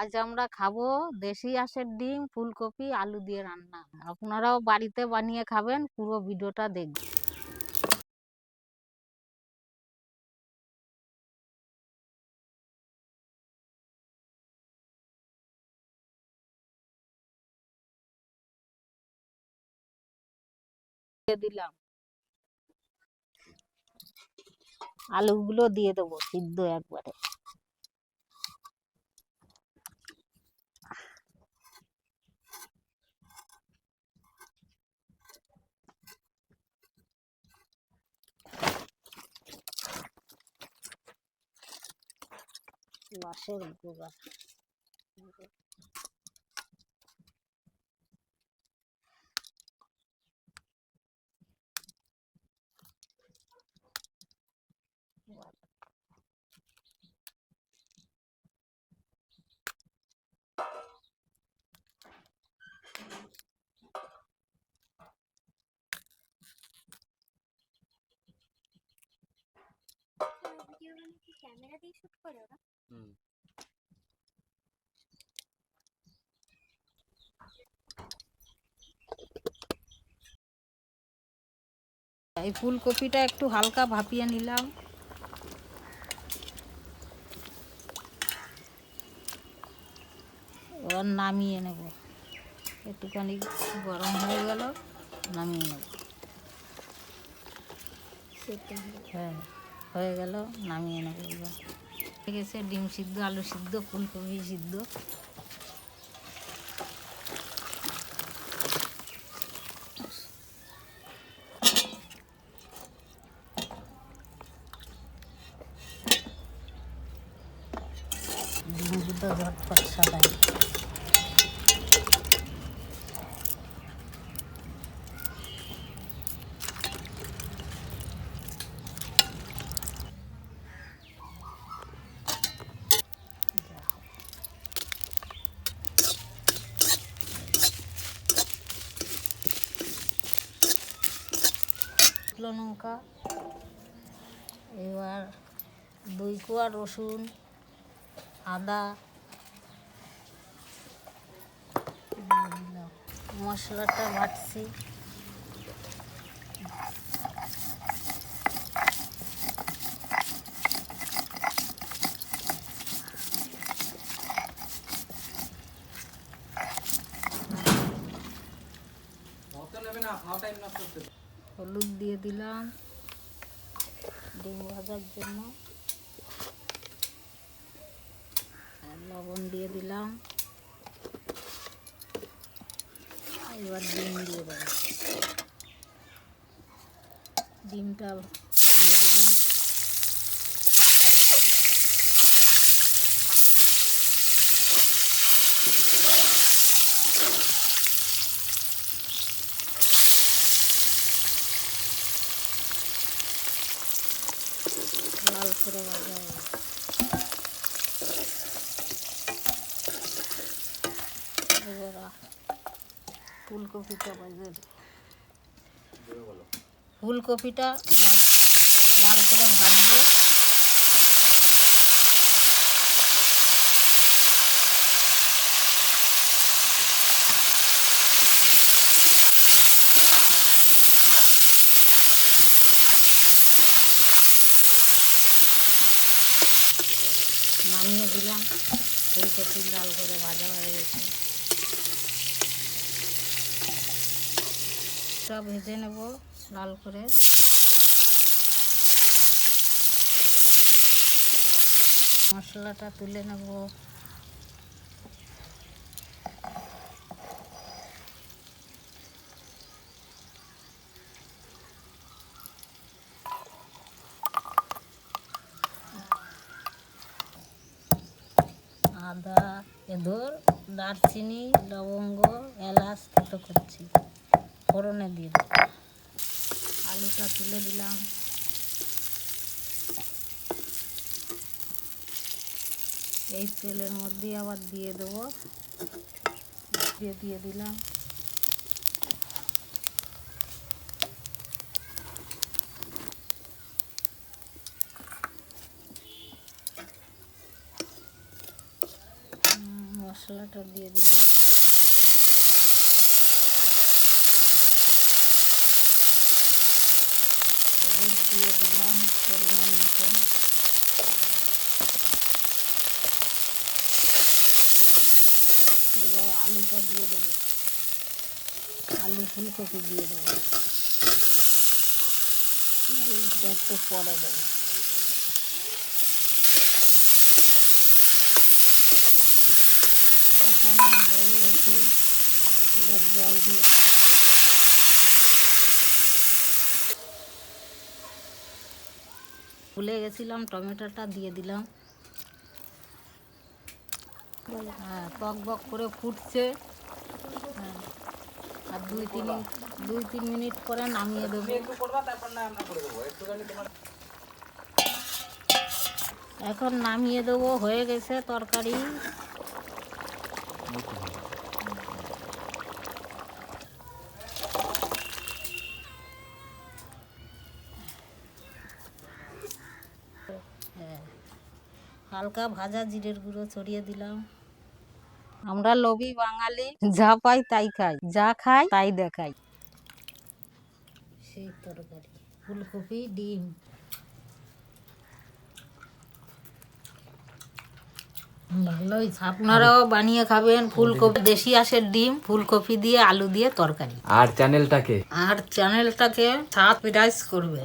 আজ আমরা খাব দেশি হাঁসের ডিম, ফুলকপি, আলু দিয়ে রান্না। আপনারাও বাড়িতে বানিয়ে খাবেন, পুরো ভিডিওটা দেখবেন। দিলাম। আলুগুলো দিয়ে দেবো সিদ্ধ একবারে। বাঁশের গোড়া। ক্যামেরা দিয়ে শুট করে ওরা এই ফুলকপিটা একটু হালকা ভাপিয়ে নিলাম। এবার নামিয়ে নেব। একটুখানি গরম হয়ে গেল নামিয়ে নেব। হ্যাঁ। হয়ে গেল, নামিয়ে নেব এবার। হয়ে গেছে ডিম সিদ্ধ, আলু সিদ্ধ, ফুলকপি সিদ্ধ। ডিম সিদ্ধ ঝটপট সাদাই শুকনো লঙ্কা এবার দুই কোয়া রসুন আদা। মশলাটা বাটছি হলুদ দিয়ে দিলাম। ডিম ভাজার জন্য। লবণ দিয়ে দিলাম। এবার ডিম দিয়ে দেবো। ডিমটা দিয়ে দিলাম। লাল করে ভাজা হয়ে গেছে। এবার আ- ফুলকপিটা ভেজে দিই। ফুলকপিটা লাল লাল করে ভাজবো নামিয়ে দিলাম। ফুলকপি লাল করে ভাজা হয়ে গেছে। সব ভেজে নেব লাল করে। মশলাটা তুলে নেব। আদা, এঁদোর, দারচিনি, লবঙ্গ, এলাচ থেতো করছি। ফোড়নে দিয়ে আলুটা তুলে দিলাম। এই তেলের মধ্যে আবার দিয়ে দেবো। দিয়ে দিয়ে দিলাম। মশলাটা দিয়ে দিলাম। হলুদ দিয়ে দিলাম পরিমাণ মতন এবার আলুটা দিয়ে দেবো। আলু ফুলকপি দিয়ে দেবো। একটু পরে দেবো। কষানো হয়ে গেছে এবার জল দিয়ে ভুলে গেছিলাম টমেটোটা দিয়ে দিলাম। হ্যাঁ বক বক করে ফুটছে। হ্যাঁ আর দুই তিন দুই তিন মিনিট পরে নামিয়ে দেবো। এখন নামিয়ে দেবো হয়ে গেছে তরকারি। হালকা ভাজা জিরের গুঁড়ো ছড়িয়ে দিলাম। আমরা লোভী বাঙালি যা পাই তাই খাই যা খাই তাই দেখাই। সেই তরকারি ফুলকপি ডিম। ভালোই। আপনারাও বানিয়ে খাবেন ফুলকপি দেশি আঁশের ডিম ফুলকপি দিয়ে আলু দিয়ে তরকারি। আর চ্যানেলটাকে? আর চ্যানেলটাকে সাবস্ক্রাইব করবে।